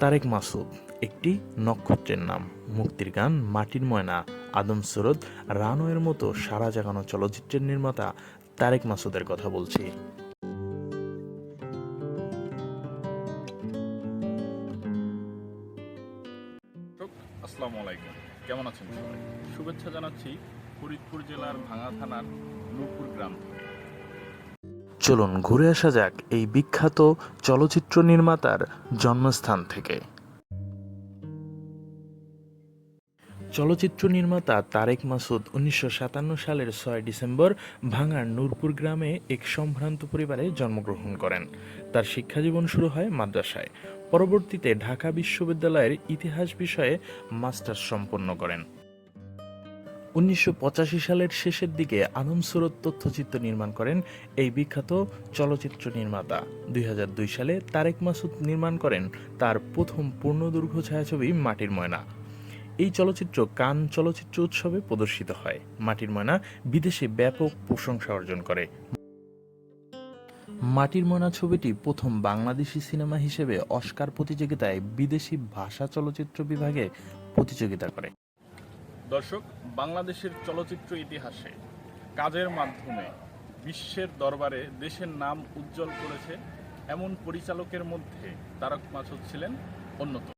তারেক মাসুদ, একটি নক্ষত্রের নাম। মুক্তির গান মাটির ময়না, আদম সুরত রানোয়ের মতো সারা জাগানো চলচ্চিত্রের নির্মাতা তারেক মাসুদের কথা বলছি। আসসালামু আলাইকুম। কেমন আছেন সবাই? শুভেচ্ছা জানাচ্ছি ফরিদপুর জেলার ভাঙা থানার নূপুর গ্রাম থেকে। চলুন ঘুরে আসা যাক এই বিখ্যাত চলচ্চিত্র নির্মাতার জন্মস্থান থেকে। চলচ্চিত্র নির্মাতা তারেক মাসুদ উনিশশো সাতান্ন সালের ছয় ডিসেম্বর ভাঙার নূরপুর গ্রামে এক সম্ভ্রান্ত পরিবারে জন্মগ্রহণ করেন। তার শিক্ষাজীবন শুরু হয় মাদ্রাসায়। পরবর্তীতে ঢাকা বিশ্ববিদ্যালয়ের ইতিহাস বিষয়ে মাস্টার্স সম্পন্ন করেন। উনিশশো পঁচাশি সালের শেষের দিকে আদম সুরত তথ্যচিত্র নির্মাণ করেন এই বিখ্যাত চলচ্চিত্র নির্মাতা। দুই হাজার দুই সালে তারেক মাসুদ নির্মাণ করেন তার প্রথম পূর্ণদৈর্ঘ্য ছায়াছবি মাটির ময়না। এই চলচ্চিত্র কান চলচ্চিত্র উৎসবে প্রদর্শিত হয়। মাটির ময়না বিদেশে ব্যাপক প্রশংসা অর্জন করে। মাটির ময়না ছবিটি প্রথম বাংলাদেশি সিনেমা হিসেবে অস্কার প্রতিযোগিতায় বিদেশি ভাষা চলচ্চিত্র বিভাগে প্রতিযোগিতা করে। দর্শক, বাংলাদেশের চলচ্চিত্র ইতিহাসে কাজের মাধ্যমে বিশ্বের দরবারে দেশের নাম উজ্জ্বল করেছে এমন পরিচালকের মধ্যে তারক মাছ ছিলেন অন্যতম।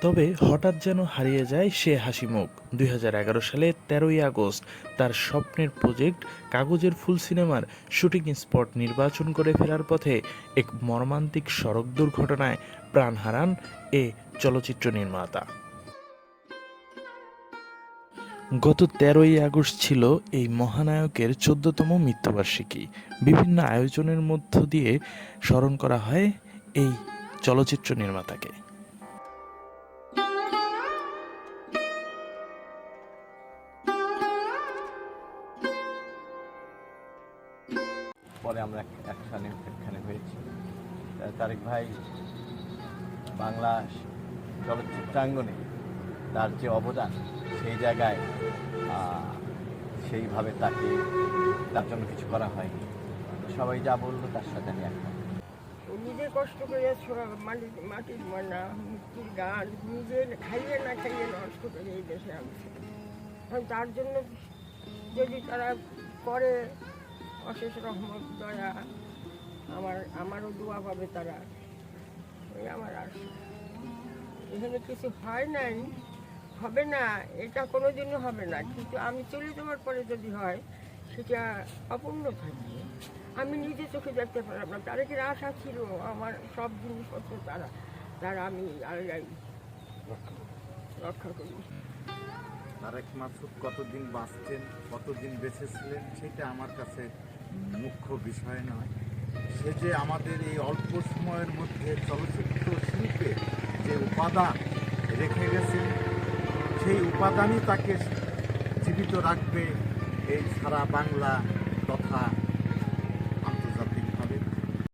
তবে হঠাৎ যেন হারিয়ে যায় সে হাসি মুখ। দুই হাজার এগারো সালে তেরোই আগস্ট তার স্বপ্নের প্রজেক্ট কাগজের ফুল সিনেমার শুটিং স্পট নির্বাচন করে ফেরার পথে এক মর্মান্তিক সড়ক দুর্ঘটনায় প্রাণ হারান এ চলচ্চিত্র নির্মাতা। গত তেরোই আগস্ট ছিল এই মহানায়কের চোদ্দতম মৃত্যুবার্ষিকী। বিভিন্ন আয়োজনের মধ্য দিয়ে স্মরণ করা হয় এই চলচ্চিত্র নির্মাতাকে। পরে আমরা এক- একখানে একখানে হয়েছি তারেক ভাই বাংলা চলচ্চিত্রাঙ্গনে তার যে অবদান, সেই জায়গায় সেইভাবে তাকে, তার জন্য কিছু করা হয়নি। সবাই যা বলল তার সাথে আমি একমত। নিজে কষ্ট করে ছোড়া মাটির ময়না মুক্তির গান, নিজে খাইয়ে না খাইয়ে নষ্ট করে এই দেশে এখন তার জন্য যদি তারা করে অশেষ রহমত, দয়া, আমার, আমারও দোয়া পাবে তারা। ওই আমার আশা এখানে কিছু হয় নাই, হবে না, এটা কোনো দিনও হবে না। কিন্তু আমি চলে যাওয়ার পরে যদি হয়, সেটা অপূর্ণ থাকবে। আমি নিজে চোখে দেখতে পারলাম না তারেকের আশা ছিল? আমার সব জিনিসপত্র তারা তারা আমি আলগাই রক্ষা করি। তারেক মাসুদ কতদিন বাঁচতেন কতদিন বেঁচেছিলেন, সেটা আমার কাছে মুখ্য বিষয় নয়। সে যে আমাদের এই অল্প সময়ের মধ্যে চলচ্চিত্র শিল্পে যে উপাদান রেখে গেছেন, সেই উপাদানই তাকে জীবিত রাখবে এই সারা বাংলা তথা